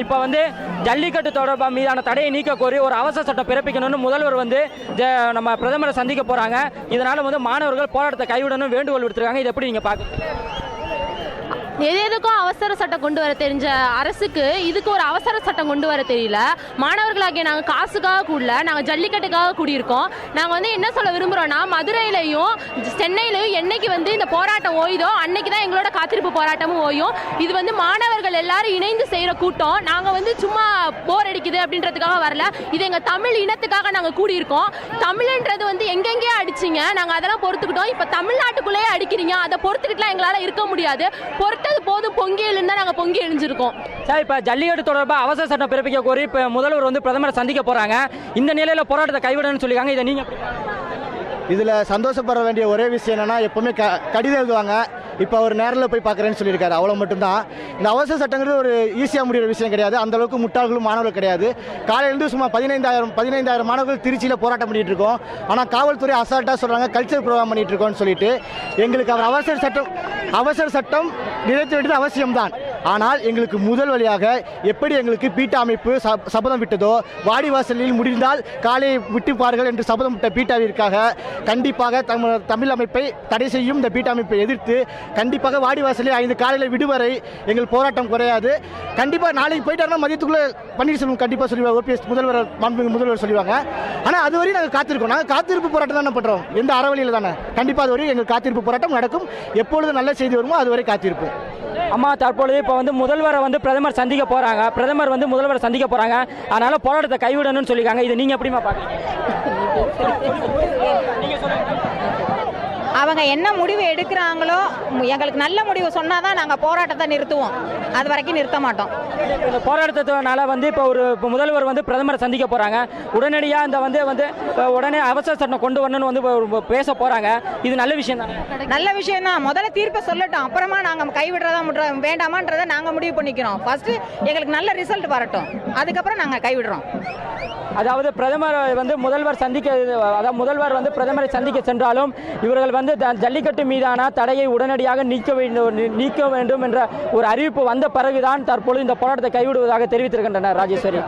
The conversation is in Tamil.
இப்போ வந்து ஜல்லிக்கட்டு தொடர்பாக மீதான தடையை நீக்க கோரி ஒரு அவசர சட்டம் பிறப்பிக்கணும்னு முதல்வர் வந்து நம்ம பிரதமரை சந்திக்க போறாங்க. இதனால வந்து மாணவர்கள் போராட்டத்தை கைவிடணும் வேண்டுகோள் விடுத்திருக்காங்க. இது எப்படி நீங்க பார்க்க எது எதுக்கும் அவசர சட்டம் கொண்டு வர தெரிஞ்ச அரசுக்கு இதுக்கு ஒரு அவசர சட்டம் கொண்டு வர தெரியல. மாணவர்களாகிய நாங்கள் காசுக்காக கூடல நாங்கள் ஜல்லிக்கட்டுக்காக கூடியிருக்கோம். நாங்கள் வந்து என்ன சொல்ல விரும்புகிறோன்னா மதுரையிலையும் சென்னையிலையும் என்னைக்கு வந்து இந்த போராட்டம் ஓய்தோ அன்னைக்கு தான் எங்களோட காத்திருப்பு போராட்டமும் ஓயும். இது வந்து மாணவர்கள் எல்லாரும் இணைந்து செய்கிற கூட்டம். நாங்கள் வந்து சும்மா போர் அடிக்குது அப்படின்றதுக்காக வரல. இது எங்கள் தமிழ் இனத்துக்காக நாங்கள் கூடியிருக்கோம். தமிழ்ன்றது வந்து எங்கெங்கே அடிச்சிங்க. நாங்கள் அதெல்லாம் பொறுத்துக்கிட்டோம். இப்போ தமிழ்நாட்டுக்குள்ளேயே அடிக்கிறீங்க. அதை பொறுத்துக்கிட்டுலாம் எங்களால் இருக்க முடியாது. பொறுத்தது போதும் பொங்கி எழுந்தா நாங்கள் பொங்கி எழுஞ்சிருக்கோம். சார் இப்போ ஜல்லிக்கட்டு தொடர்பாக அவசர சட்டம் பிறப்பிக்க கோரி இப்போ முதல்வர் வந்து பிரதமரை சந்திக்க போறாங்க. இந்த நிலையில போராட்டத்தை கைவிடணும்னு சொல்லியிருக்காங்க. இதை நீங்க? இதில் சந்தோஷப்பட வேண்டிய ஒரே விஷயம் என்னன்னா எப்பவுமே க கடிதம் எழுதுவாங்க. இப்போ அவர் நேரில் போய் பார்க்குறேன்னு சொல்லியிருக்காரு. அவ்வளோ மட்டும்தான். இந்த அவசர சட்டங்கிறது ஒரு ஈஸியாக முடிகிற விஷயம் கிடையாது. அந்தளவுக்கு முட்டாள்களும் மாணவர்கள் கிடையாது. காலையிலேருந்து சும்மா பதினைந்தாயிரம் பதினைந்தாயிரம் மாணவர்கள் திருச்சியில் போராட்டம் பண்ணிட்டு இருக்கோம். ஆனால் காவல்துறை அசால்ட்டாக சொல்கிறாங்க கல்ச்சர் ப்ரோக்ராம் பண்ணிட்டு இருக்கோம்னு சொல்லிட்டு. எங்களுக்கு அவர் அவசர சட்டம் அவசர சட்டம் நிறைவேற்ற வேண்டியது அவசியம்தான். ஆனால் எங்களுக்கு முதல் வழியாக எப்படி எங்களுக்கு பீட்டா அமைப்பு சபதம் விட்டதோ வாடிவாசலில் முடிந்தால் காலை விட்டுப்பார்கள் என்று சபதம் விட்ட பீட்டாவிற்காக கண்டிப்பாக தமிழ் தமிழ் அமைப்பை தடை செய்யும் இந்த பீட்டா அமைப்பை எதிர்த்து கண்டிப்பாக வாடிவாசலில் ஐந்து காலையில் விடுவரை எங்கள் போராட்டம் குறையாது. கண்டிப்பாக நாளைக்கு போயிட்டாருன்னா மதியத்துக்குள்ளே பன்னீர்செல்வம் கண்டிப்பாக சொல்லுவாங்க ஓபிஎஸ் முதல்வர் மாண்புமிகு முதல்வர் சொல்லுவாங்க ஆனால் அது வரையும் நாங்கள் காத்திருக்கோம். நாங்கள் காத்திருப்பு போராட்டம் தானே பண்ணுறோம் எந்த அறவழியில் தானே. கண்டிப்பாக அது வரையும் எங்கள் காத்திருப்பு போராட்டம் நடக்கும். எப்பொழுது நல்ல செய்தி வருமோ அதுவரை காத்திருப்போம். அம்மா தற்பொழுது இப்போ வந்து முதல்வரை வந்து பிரதமர் சந்திக்க போகிறாங்க பிரதமர் வந்து முதல்வரை சந்திக்க போகிறாங்க அதனால் போராட்டத்தை கைவிடணும்னு சொல்லியிருக்காங்க. இதை நீங்கள் எப்படிமா பார்க்குறீங்க அவங்க என்ன முடிவு எடுக்கிறாங்களோ எங்களுக்கு நல்ல முடிவு சொன்னால் தான் நாங்கள் போராட்டத்தை நிறுத்துவோம். அது வரைக்கும் நிறுத்த மாட்டோம். இந்த போராட்டத்தினால வந்து இப்போ ஒரு முதல்வர் வந்து பிரதமரை சந்திக்க போறாங்க. உடனடியாக இந்த வந்து வந்து உடனே அவசர சட்டம் கொண்டு வரணும்னு வந்து பேச போறாங்க. இது நல்ல விஷயம் தானே? நல்ல விஷயம் தான். முதல்ல தீர்ப்பை சொல்லட்டும். அப்புறமா நாங்கள் கைவிடுறதா வேண்டாமான்றதை நாங்கள் முடிவு பண்ணிக்கிறோம். ஃபர்ஸ்ட் எங்களுக்கு நல்ல ரிசல்ட் வரட்டும். அதுக்கப்புறம் நாங்கள் கைவிடுறோம். அதாவது பிரதமர் வந்து முதல்வர் சந்திக்க அதாவது முதல்வர் வந்து பிரதமரை சந்திக்க சென்றாலும் இவர்கள் வந்து ஜல்லிக்கட்டு மீதான தடையை உடனடியாக நீக்க வேண்டும் நீக்க வேண்டும் என்ற ஒரு அறிவிப்பு வந்த பிறகுதான் தற்பொழுது இந்த போராட்டத்தை கைவிடுவதாக தெரிவித்திருக்கின்றனர் ராஜேஸ்வரி.